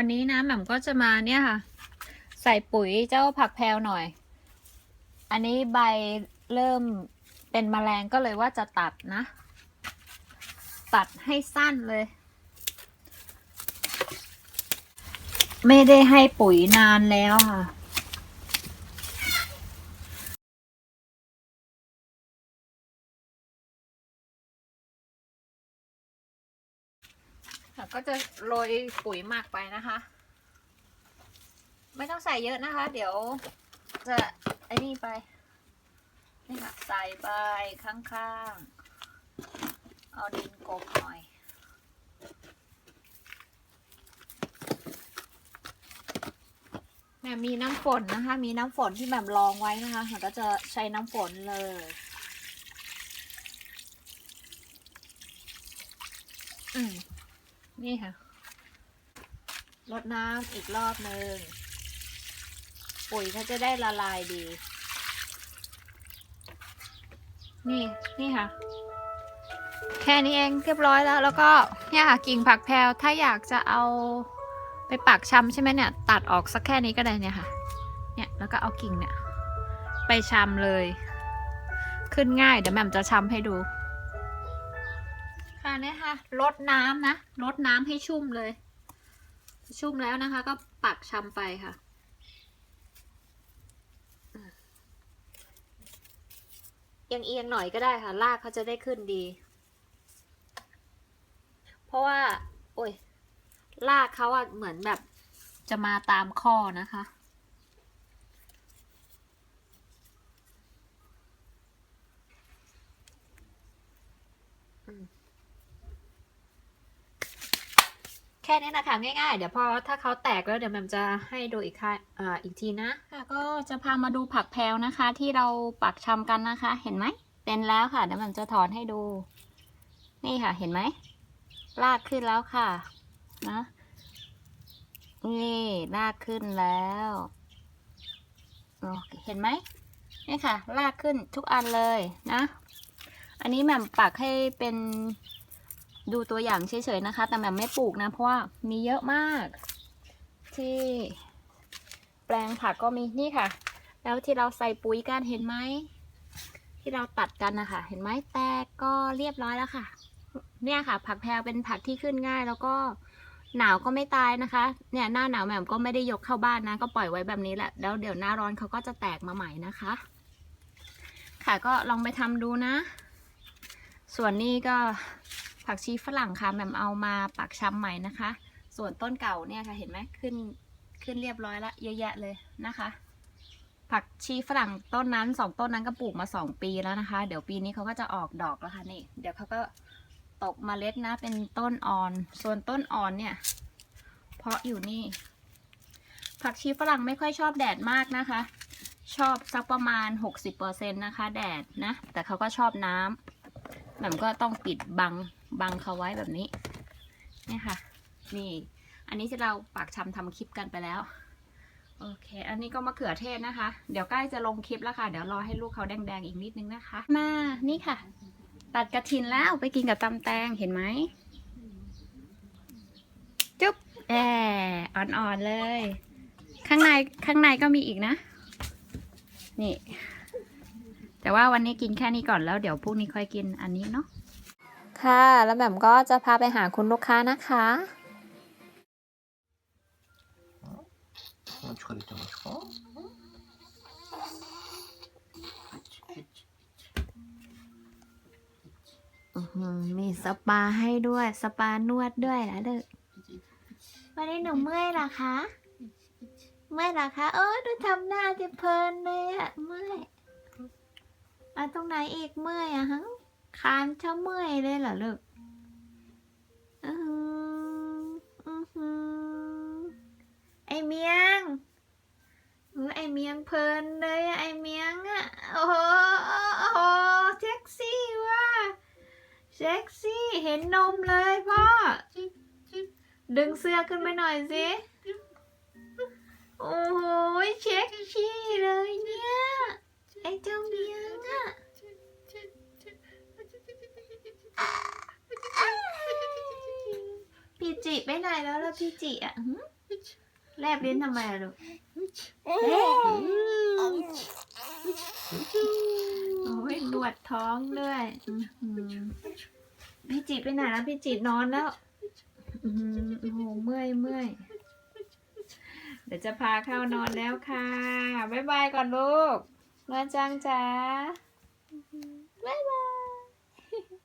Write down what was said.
ันนี้นะแหม่มก็จะมาเนี่ยค่ะ ใส่ปุ๋ยเจ้าผักแพลวหน่อย อันนี้ใบเริ่มเป็นแมลงก็เลยว่าจะตัดนะ ตัดให้สั้นเลย ไม่ได้ให้ปุ๋ยนานแล้วค่ะ ก็จะโรยปุ๋ยหมักไปนะคะ ไม่ต้องใส่เยอะนะคะ เดี๋ยวจะไอ้นี่ไป นี่ค่ะ ใส่ไปข้างๆ เอาดินกบหน่อยแม่มีน้ำฝนนะคะ มีน้ำฝนที่แบบรองไว้นะคะเราก็จะใช้น้ำฝนเลยอืม นี่ค่ะรดน้ำอีกรอบหนึ่งปุ๋ยก็จะได้ละลายดี นี่นี่ค่ะ แค่นี้เองเรียบร้อยแล้ว แล้วก็เนี่ยค่ะกิ่งผักแพรวถ้าอยากจะเอาไปปักชำใช่ไหมเนี่ย ตัดออกสักแค่นี้ก็ได้เนี่ยค่ะ เนี่ยแล้วก็เอากิ่งเนี่ย ไปชำเลย ขึ้นง่ายเดี๋ยวแม่มจะชำให้ดู ค่ะเนี่ยค่ะลดน้ำนะลดน้ำให้ชุ่มเลย ชุ่มแล้วนะคะ ก็ปักชำไปค่ะเอียงเอียงๆหน่อยก็ได้ค่ะรากเขาจะได้ขึ้นดี เพราะว่า โอ้ยรากเขาอะเหมือนแบบจะมาตามข้อนะคะ อืม แค่นี้นะคะง่ายๆ เดี๋ยวพอถ้าเขาแตกแล้วเดี๋ยวแมมจะให้ดูอีกค่ะอ่าอีกทีนะค่ะก็จะพามาดูผักแพรวนะคะ ที่เราปักชำกันนะคะ เห็นไหมเป็นแล้วค่ะเดี๋ยวแมมจะถอนให้ดู นี่ค่ะเห็นไหมลากขึ้นแล้วค่ะนะนี่ลากขึ้นแล้วเคเห็นไหมนี่ค่ะ ลากขึ้นทุกอันเลยนะ อันนี้แหม่มปักให้เป็น ดูตัวอย่างเฉยๆนะคะ แต่แบบไม่ปลูกนะ เพราะว่ามีเยอะมาก ที่แปลงผักก็มีนี่ค่ะ แล้วที่เราใส่ปุ๋ยกันเห็นไหมที่เราตัดกันนะคะเห็นไหมแตกก็เรียบร้อยแล้วค่ะ เนี่ยค่ะ ผักแพรวเป็นผักที่ขึ้นง่าย แล้วก็หนาวก็ไม่ตายนะคะ เนี่ยหน้าหนาวแหม่มก็ไม่ได้ยกเข้าบ้านนะ ก็ปล่อยไว้แบบนี้แหละแล้วเดี๋ยวหน้าร้อนเขาก็จะแตกมาใหม่นะคะ ค่ะก็ลองไปทำดูนะ ส่วนนี้ก็ ผักชีฝรั่งค่ะแหม่มเอามาปักชำใหม่นะคะ ส่วนต้นเก่าเนี่ยค่ะเห็นไหมขึ้นขึ้นเรียบร้อยแล้วเยอะแยะเลยนะคะ ผักชีฝรั่งต้นนั้นสองต้นนั้นก็ปลูกมาสองปีแล้วนะคะ เดี๋ยวปีนี้เขาก็จะออกดอกแล้วค่ะนี่ เดี๋ยวเขาก็ตกมเมล็ดนะ เป็นต้นอ่อน ส่วนต้นอ่อนเนี่ย เพาะอยู่นี่ ผักชีฝรั่งไม่ค่อยชอบแดดมากนะคะ ชอบสักประมาณ 60%นะคะ แดดนะ แต่เขาก็ชอบน้ำแบบก็ต้องปิดบัง บังเขาไว้แบบนี้นี่ค่ะ นี่ อันนี้ที่เราปากชำทำคลิปกันไปแล้ว โอเค อันนี้ก็มะเขือเทศนะคะ เดี๋ยวใกล้จะลงคลิปแล้วค่ะ เดี๋ยวรอให้ลูกเขาแดงๆอีกนิดนึงนะคะ มา นี่ค่ะ ตัดกระถินแล้วไปกินกับตำแตง เห็นไหม จุ๊บแอบอ่อนๆเลย ข้างใน ข้างในก็มีอีกนะ นี่ แต่ว่าวันนี้กินแค่นี้ก่อนแล้วเดี๋ยวพรุ่งนี้ค่อยกินอันนี้เนาะ ค่ะ แล้วแหม่มก็จะพาไปหาคุณลูกค้านะคะมีสปาให้ด้วย สปานวดด้วยนะเด้อวันนี้หนูเมื่อยหรอคะ เมื่อยหรอคะ เออดูทำหน้าจะเพลินเลยอะเมื่อยเอะตรงไหนอีกเมื่อยอะฮะ คานชอบเมื่อยเลยเหรอลูกอือหืออือหือไอเมียงเออไอเมียงเพลินเลยไอเมียงอะโอ้โหโอ้โหเซ็กซี่ว่ะเซ็กซี่เห็นนมเลยพ่อ ดึงเสื้อขึ้นไปหน่อยสิโอ้โหเซ็กซี่เลยเนี่ย ไอ้เจ้าเมียงอะ จิไปไหนแล้วล่ะพี่จิอะหึแลบลิ้นทำไมอะลูกโอ้ยหนวดท้องด้วยอื้อหือพี่จิไปไหนแล้วพี่จินอนแล้วอื้อหือโอ้โหเมื่อยเมื่อยเดี๋ยวจะพาเข้านอนแล้วค่ะบ๊ายบายก่อนลูกนวลจังจ๋าบ๊ายบาย